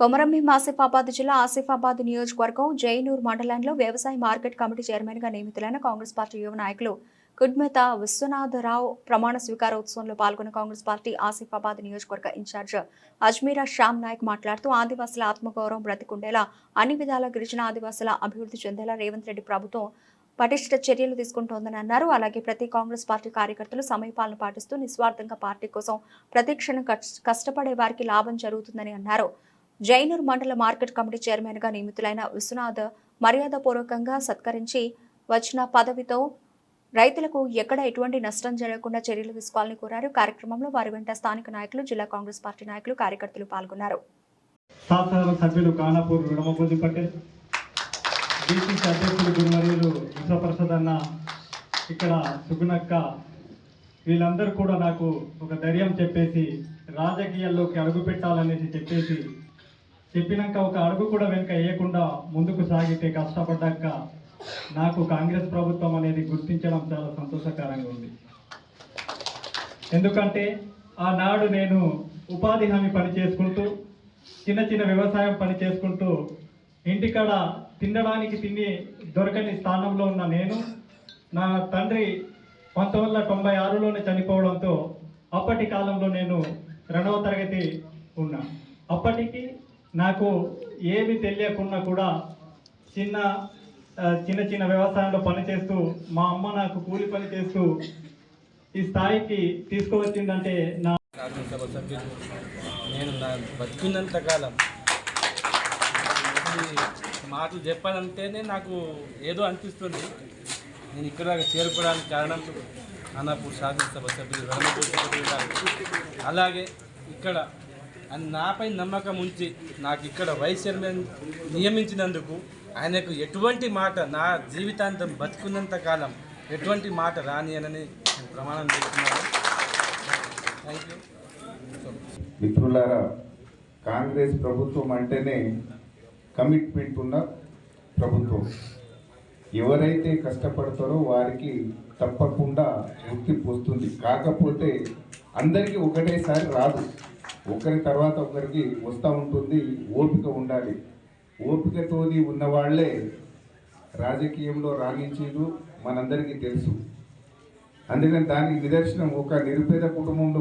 కొమరంభీం ఆసిఫాబాద్ జిల్లా ఆసిఫాబాద్ నియోజకవర్గం జైనూర్ మండలంలో వ్యవసాయ మార్కెట్ కమిటీ చైర్మన్గా నియమితులైన కాంగ్రెస్ పార్టీ యువ నాయకులు కుడ్మెత విశ్వనాథరావు ప్రమాణ స్వీకారోత్సవంలో పాల్గొన్న కాంగ్రెస్ పార్టీ ఆసిఫాబాద్ నియోజకవర్గ ఇన్ఛార్జ్ అజ్మీరా శ్యామ్ నాయక్ మాట్లాడుతూ ఆదివాసుల ఆత్మగౌరవం బ్రతికుండేలా అన్ని విధాల గిరిజన ఆదివాసుల అభివృద్ధి చెందేలా రేవంత్ రెడ్డి ప్రభుత్వం పటిష్ట చర్యలు తీసుకుంటోందని అన్నారు. అలాగే ప్రతి కాంగ్రెస్ పార్టీ కార్యకర్తలు సమయపాలన పాటిస్తూ నిస్వార్థంగా పార్టీ కోసం ప్రతిక్షణం కష్ట- కష్టపడే వారికి లాభం జరుగుతుందని అన్నారు. జైనూర్ మండల మార్కెట్ కమిటీ చైర్మన్గా నియమితులైన విశ్వనాథ్ మర్యాదపూర్వకంగా సత్కరించి వచ్చిన పదవితో రైతులకు ఎక్కడ ఎటువంటి నష్టం జరగకుండా చర్యలు తీసుకోవాలని కోరారు. కార్యక్రమంలో వారి వెంట స్థానిక నాయకులు జిల్లా కాంగ్రెస్ పార్టీ నాయకులు కార్యకర్తలు పాల్గొన్నారు. సభ్యులు కానాపూర్ విడమపూజి పటేల్ బీసీసీ అధ్యక్షులు గురుమర్యులు విశ్వప్రసాద్ అన్న ఇక్కడ సుగుణక్క వీళ్ళందరూ కూడా నాకు ఒక ధైర్యం చెప్పేసి రాజకీయాల్లోకి అడుగు పెట్టాలనేసి చెప్పేసి చెప్పినాక ఒక అడుగు కూడా వెనుక వేయకుండా ముందుకు సాగితే కష్టపడ్డాక నాకు కాంగ్రెస్ ప్రభుత్వం అనేది గుర్తించడం చాలా సంతోషకరంగా ఉంది. ఎందుకంటే ఆనాడు నేను ఉపాధి హామీ పని చేసుకుంటూ చిన్న చిన్న వ్యవసాయం పని చేసుకుంటూ ఇంటికాడ తినడానికి తిని దొరకని స్థానంలో ఉన్న నేను నా తండ్రి పంతొమ్మిది వందల తొంభై ఆరులోనే చనిపోవడంతో అప్పటి కాలంలో నేను రెండవ తరగతి ఉన్నా. అప్పటికి నాకు ఏమి తెలియకున్నా కూడా చిన్న చిన్న చిన్న వ్యవసాయంలో పనిచేస్తూ మా అమ్మ నాకు కూలి పని చేస్తూ ఈ స్థాయికి తీసుకువచ్చిందంటే నా శాసనసభ సభ్యులు. నేను నా బతికినంత కాలం మాటలు చెప్పాలంటేనే నాకు ఏదో అనిపిస్తుంది. నేను ఇక్కడ చేరుకోవడానికి కారణం అన్నప్పుడు శాసనసభ సభ్యులు సభ్యులు అలాగే ఇక్కడ అని నాపై నమ్మకం ఉంచి నాకు ఇక్కడ వైస్ చైర్మన్ నియమించినందుకు ఆయనకు ఎటువంటి మాట నా జీవితాంతం బతుకున్నంత కాలం ఎటువంటి మాట రాని అని నేను ప్రమాణం చేస్తున్నాను. థ్యాంక్ యూ మిత్రులారా కాంగ్రెస్ ప్రభుత్వం అంటేనే కమిట్మెంట్ ఉన్న ప్రభుత్వం. ఎవరైతే కష్టపడతారో వారికి తప్పకుండా గుర్తింపు వస్తుంది. కాకపోతే అందరికీ ఒకటేసారి రాదు. ఒకరి తర్వాత ఒకరికి వస్తూ ఉంటుంది ఓపిక ఉండాలి. ఓపికతోని ఉన్నవాళ్ళే రాజకీయంలో రాణించేదు మనందరికీ తెలుసు. అందుకని దానికి నిదర్శనం ఒక నిరుపేద కుటుంబంలో